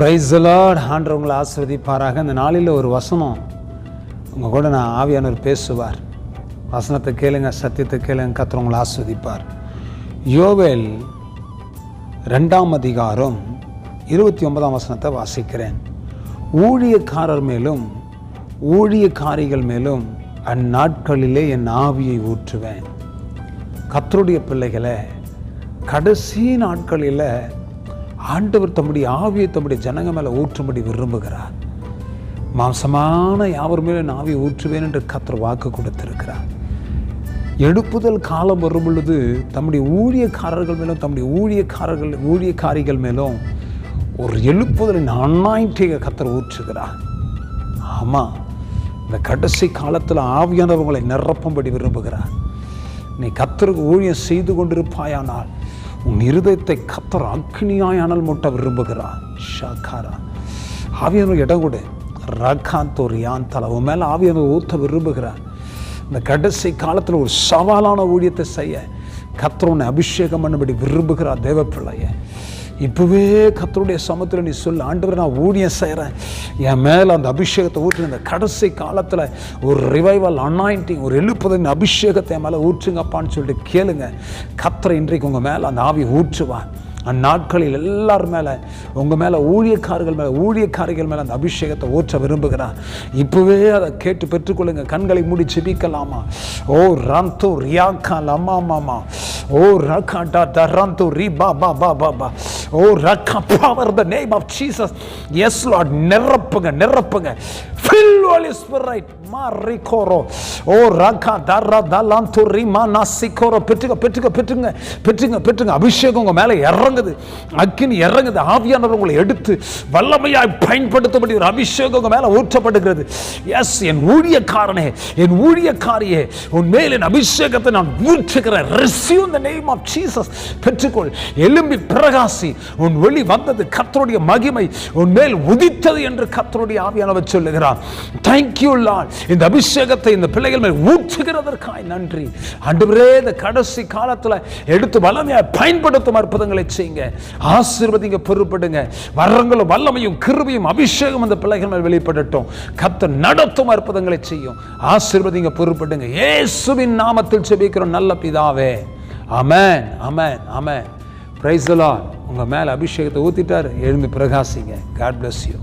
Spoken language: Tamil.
ப்ரைஸலாட் ஆண்டவங்களை ஆஸ்வதிப்பாராக இந்த நாளில் ஒரு வசனம் உங்கள் கூட நான் ஆவியானவர் பேசுவார். வசனத்தை கேளுங்க சத்தியத்தை கேளுங்க கத்துறவங்களை ஆஸ்வதிப்பார் யோவேல் ரெண்டாம் அதிகாரம் இருபத்தி ஒன்பதாம் வசனத்தை வாசிக்கிறேன். ஊழியக்காரர் மேலும் ஊழியக்காரிகள் மேலும் அந்நாட்களிலே என் ஆவியை ஊற்றுவேன். கத்தருடைய பிள்ளைகளை கடைசி நாட்களில் ஆண்டவர் தம்முடைய ஆவியை தம்முடைய ஜனங்க மேலே ஊற்றும்படி விரும்புகிறார். மாம்சமான யாவர் மேலே நான் ஆவியை ஊற்றுவேன் என்று கத்தர் வாக்கு கொடுத்திருக்கிறார். எழுப்புதல் காலம் வரும் பொழுது தம்முடைய ஊழியக்காரர்கள் மேலும் தம்முடைய ஊழியக்காரர்கள் ஊழியக்காரிகள் மேலும் ஒரு எழுப்புதலின் அண்ணாயிற்றிய கத்தர் ஊற்றுகிறார். ஆமாம் இந்த கடைசி காலத்தில் ஆவியானவர்களை நிரப்பும்படி விரும்புகிறார். நீ கத்தருக்கு ஊழியம் செய்து கொண்டிருப்பாயானால் உன் இருதயத்தை கத்தர் அக்னியாய் அனல் மூட்ட விரும்புகிறார். ஷாக்காரா. ஆவியானவர் இடம் கொடு. ரகாந்தோர் யான் தலை. உன் மேலே ஆவியானவர் ஊற்ற விரும்புகிறார். இந்த கடைசி காலத்தில் ஒரு சவாலான ஊழியத்தை செய்ய கத்தர் உன்னை அபிஷேகம் பண்ணபடி விரும்புகிறார் தேவ பிள்ளைய இப்போவே கத்தருடைய சமத்தில் நீ சொல்லு ஆண்டவர் நான் ஊழியம் செய்கிறேன் என் மேலே அந்த அபிஷேகத்தை ஊற்றுங்க இந்த கடைசி காலத்தில் ஒரு ரிவைவல் அனாயிண்டிங் ஒரு எழுப்புதின் அபிஷேகத்தை என் மேலே ஊற்றுங்கப்பான்னு சொல்லிட்டு கேளுங்க. கத்தரை இன்றைக்கு உங்கள் மேலே அந்த ஆவி ஊற்றுவான் அந்நாட்களில் எல்லார் மேலே உங்கள் மேலே ஊழியக்காரர்கள் மேலே ஊழியக்காரிகள் மேலே அந்த அபிஷேகத்தை ஊற்ற விரும்புகிறான் இப்போவே அதை கேட்டு பெற்றுக்கொள்ளுங்க. கண்களை மூடி செபிக்கலாமா ஓ ரந்தோ ரியாக்கா அம்மா மாமா. ஓ ரக்கா டா ட ரந்தோ ரி பா பா பா பா பா. ஓ ரக்கா power the name of Jesus yes Lord நிரப்புங்க நிரப்புங்க ஃபில் ஹோலி ஸ்பிரிட் மா ரிகோரோ ஓ ரக்கா தர்ரா தலாம் துரி மா நாசிகோரோ பெற்றுங்க பெற்றுங்க பெற்றுங்க பெற்றுங்க பெற்றுங்க அபிஷேகம் உங்கள் மேலே இறங்குது. அக்கினி இறங்குது. ஆவியானவர் உங்களை எடுத்து வல்லமையாய் பயன்படுத்தப்படி ஒரு அபிஷேகம் உங்கள் மேலே ஊற்றப்படுகிறது. எஸ் என் ஊழியக்காரனே என் ஊழியக்காரியே உன் மேல் என் அபிஷேகத்தை நான் ஊற்றுகிறேன். Receive the name of Jesus பெற்றுக்கொள். எலும்பி பிரகாசி. உன் வெளி வந்தது கர்த்தருடைய மகிமை உன் மேல் உதித்தது என்று கர்த்தருடைய ஆவியானவர் சொல்லுகிறார். தேங்க்யூ லார்ட் இந்த அபிஷேகத்தை இந்த பிள்ளைகள் மேல் ஊற்றுகிறதற்காய் நன்றி. அன்றுவரே இந்த கடைசி காலத்தில் எடுத்து வல்லமையாக பயன்படுத்தும் அற்புதங்களை செய்யுங்க. ஆசீர்வதிங்க பொறுப்படுங்க. வரங்களும் வல்லமையும் கிருபியும் அபிஷேகம் அந்த பிள்ளைகள் மேல் வெளிப்படட்டும். கத்த நடத்தும் அற்புதங்களை செய்யும். ஆசீர்வதிங்க பொறுப்படுங்க. இயேசுவின் நாமத்தில் செபிக்கிறோம் நல்ல பிதாவே. அமேன் அமேன் அமேன் பிரைஸ் உங்கள் மேலே அபிஷேகத்தை ஊற்றிட்டார் எழுந்து பிரகாசிங்க. God bless you